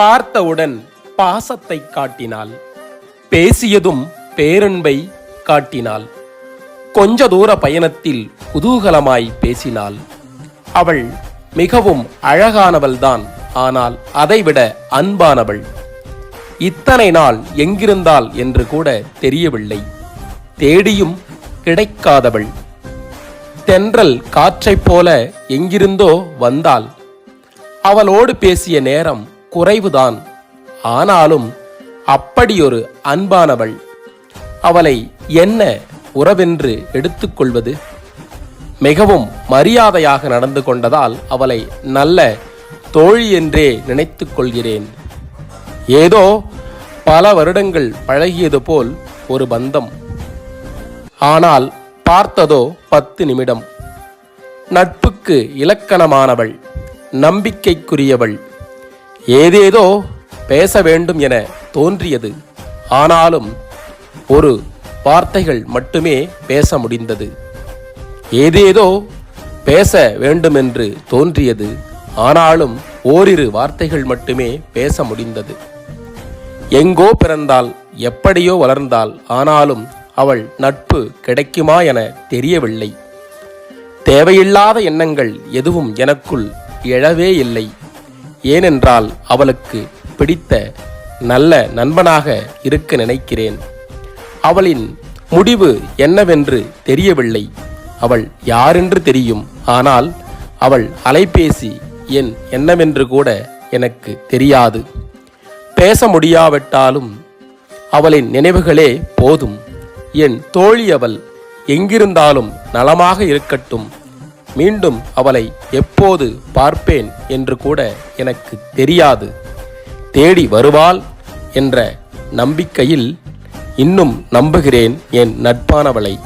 பார்த்தவுடன் பாசத்தை காட்டினாள். பேசியதும் பேரன்பை காட்டினாள். கொஞ்ச தூர பயணத்தில் குதூகலமாய் பேசினாள். அவள் மிகவும் அழகானவள்தான் ஆனால் அதைவிட அன்பானவள். இத்தனை நாள் எங்கிருந்தாள் என்று கூட தெரியவில்லை. தேடியும் கிடைக்காதவள். தென்றல் காற்றைப் போல எங்கிருந்தோ வந்தாள். அவளோடு பேசிய நேரம் குறைவுதான். ஆனாலும் அப்படியொரு அன்பானவள் அவளை என்ன உறவென்று எடுத்துக்கொள்வது? மிகவும் மரியாதையாக நடந்து கொண்டதால் அவளை நல்ல தோழி என்றே நினைத்து கொள்கிறேன் ஏதோ பல வருடங்கள் பழகியது போல் ஒரு பந்தம். ஆனால் பார்த்ததோ பத்து நிமிடம். நட்புக்கு இலக்கணமானவள் நம்பிக்கைக்குரியவள் ஏதேதோ பேச வேண்டும் என தோன்றியது. ஆனாலும் ஒரு வார்த்தைகள் மட்டுமே பேச முடிந்தது. ஏதேதோ பேச வேண்டுமென்று தோன்றியது. ஆனாலும் ஓரிரு வார்த்தைகள் மட்டுமே பேச முடிந்தது. எங்கோ பிறந்தால் எப்படியோ வளர்ந்தால் ஆனாலும் அவள் நட்பு கிடைக்குமா என தெரியவில்லை. தேவையில்லாத எண்ணங்கள் எதுவும் எனக்குள் எழவே இல்லை. ஏனென்றால் அவளுக்கு பிடித்த நல்ல நண்பனாக இருக்க நினைக்கிறேன். அவளின் முடிவு என்னவென்று தெரியவில்லை. அவள் யாரென்று தெரியும். ஆனால் அவள் அலைபேசி என் என்னவென்று கூட எனக்கு தெரியாது. பேச முடியாவிட்டாலும் அவளின் நினைவுகளே போதும். என் தோழி அவள் எங்கிருந்தாலும் நலமாக இருக்கட்டும். மீண்டும் அவளை எப்போது பார்ப்பேன் என்று கூட எனக்கு தெரியாது. தேடி வருவாள் என்ற நம்பிக்கையில் இன்னும் நம்புகிறேன் என் நட்பானவளை.